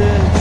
Yeah.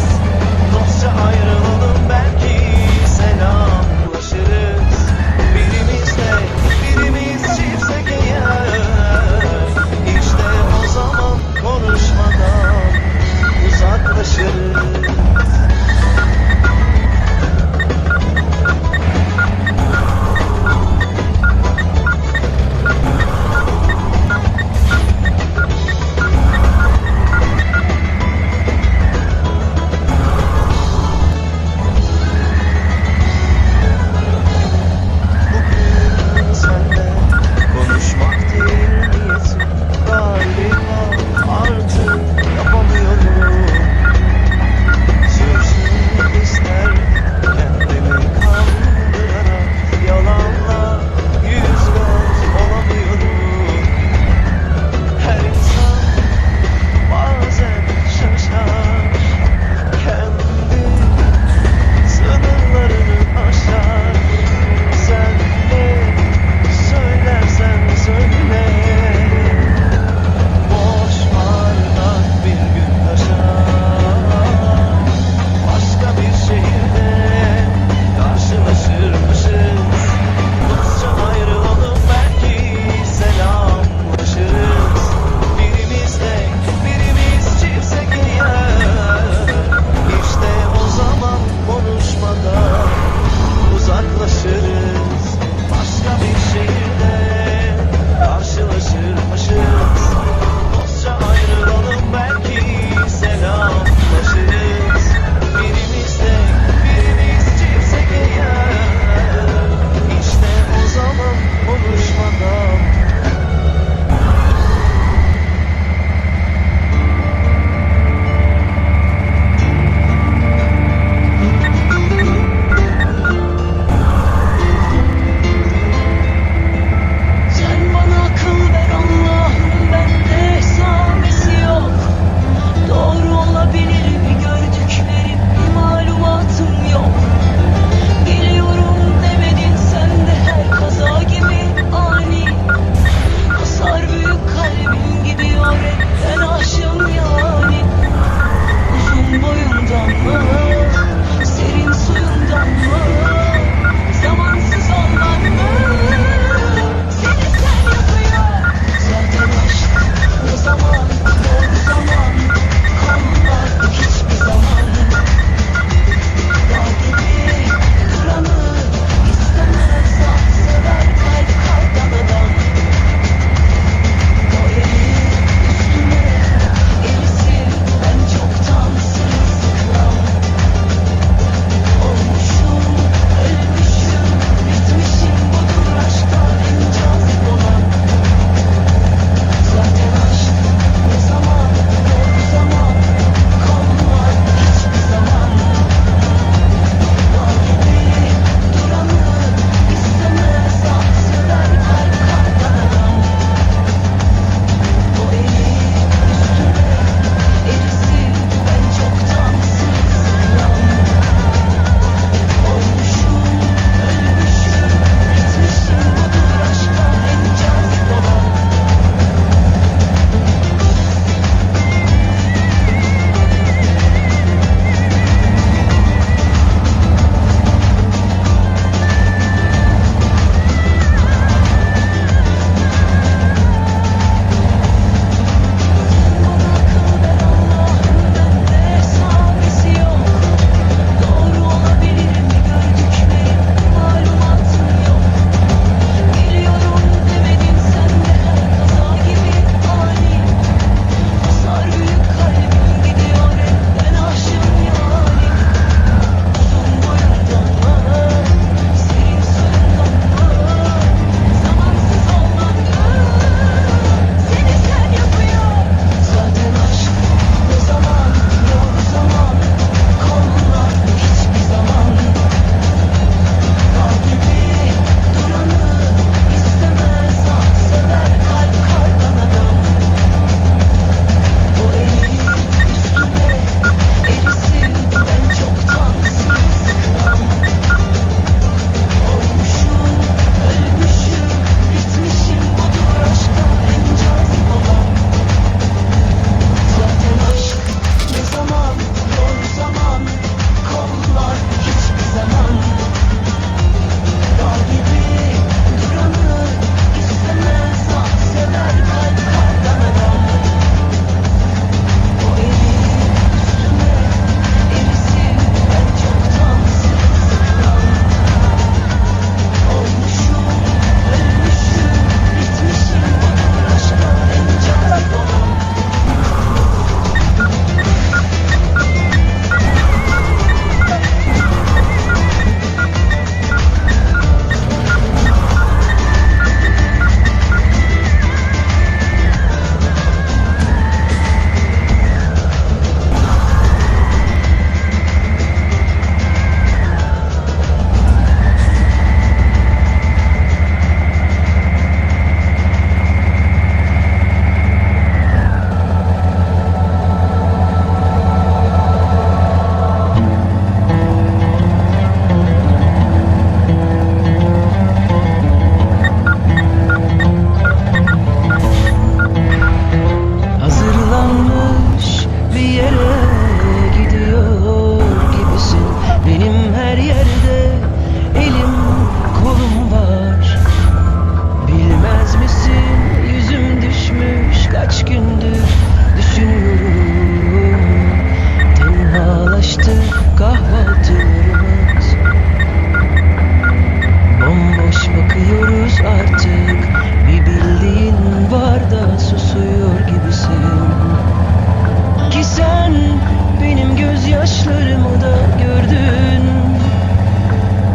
Bakışlarımı da gördün.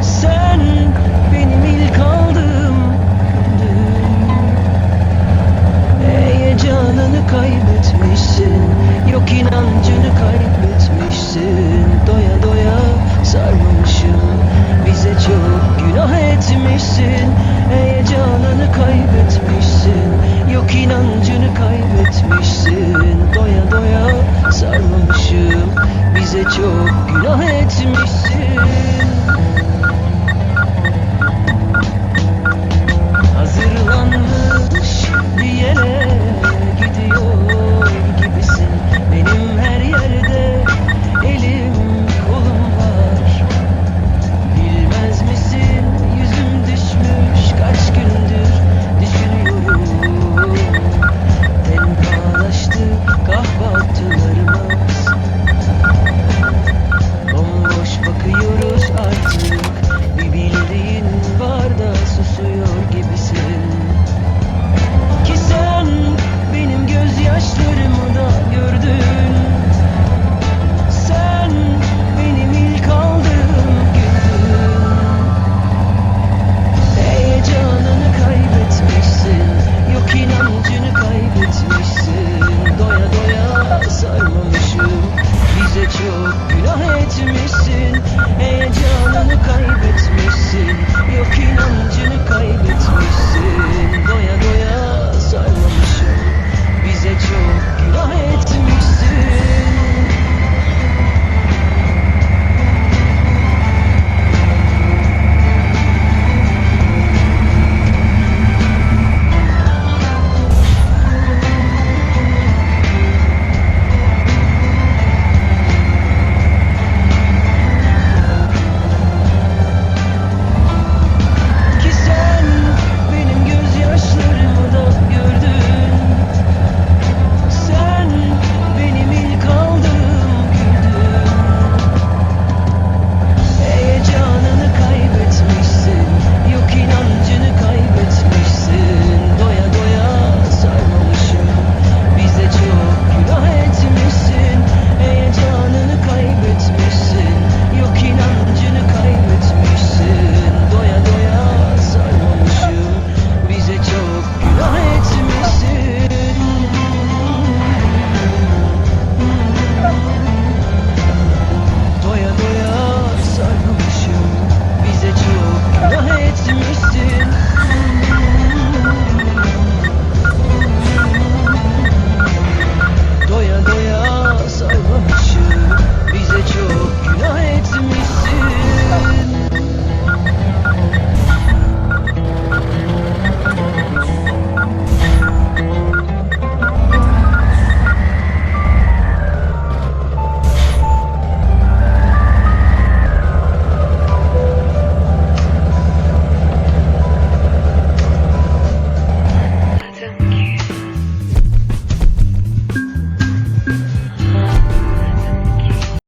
Sen benim ilk aldığım gündün. Heyecanını kaybetmişsin Yok inancını kaybetmişsin. Doya doya sarmamışım Bize çok günah etmişsin. Heyecanını kaybetmişsin Yok inancını kaybetmişsin. Doya doya sarmamışım Bize çok günah etmişsin